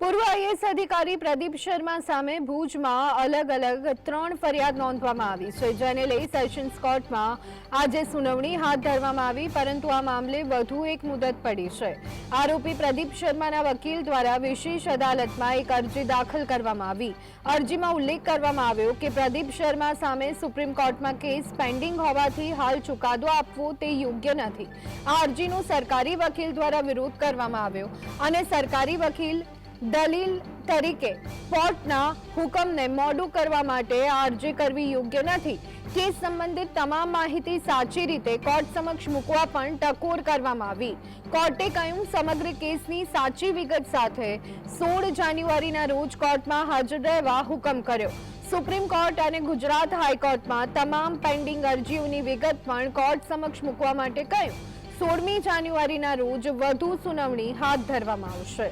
પૂર્વ આઈએસ અધિકારી પ્રદીપ શર્મા સામે ભુજમાં અલગ અલગ ત્રણ ફરિયાદ નોંધવામાં આવી છે, જેને લઈ સેશન્સ કોર્ટમાં આજે સુનાવણી હાથ ધરવામાં આવી, પરંતુ આ મામલે વધુ એક મુદત પડી છે. આરોપી પ્રદીપ શર્માના વકીલ દ્વારા વિશેષ અદાલતમાં એક અરજી દાખલ કરવામાં આવી. અરજીમાં ઉલ્લેખ કરવામાં આવ્યો કે પ્રદીપ શર્મા સામે સુપ્રીમ કોર્ટમાં કેસ પેન્ડિંગ હોવાથી હાલ ચુકાદો આપવો તે યોગ્ય નથી. આ અરજીનો સરકારી વકીલ દ્વારા વિરોધ કરવામાં આવ્યો અને સરકારી વકીલ દલીલ તરીકે કોર્ટના હુકમને મોડું કરવા માટે અરજી કરવી યોગ્ય નથી. કેસ સંબંધિત તમામ માહિતી સાચી રીતે કોર્ટ સમક્ષ મૂકવા પણ ટકોર કરવામાં આવી. કોર્ટે કહ્યું, સમગ્ર કેસની સાચી વિગત સાથે સોળ જાન્યુઆરીના રોજ કોર્ટમાં હાજર રહેવા હુકમ કર્યો. સુપ્રીમ કોર્ટ અને ગુજરાત હાઈકોર્ટમાં તમામ પેન્ડિંગ અરજીઓની વિગત પણ કોર્ટ સમક્ષ મૂકવા માટે કહ્યું. સોળમી જાન્યુઆરીના રોજ વધુ સુનાવણી હાથ ધરવામાં આવશે.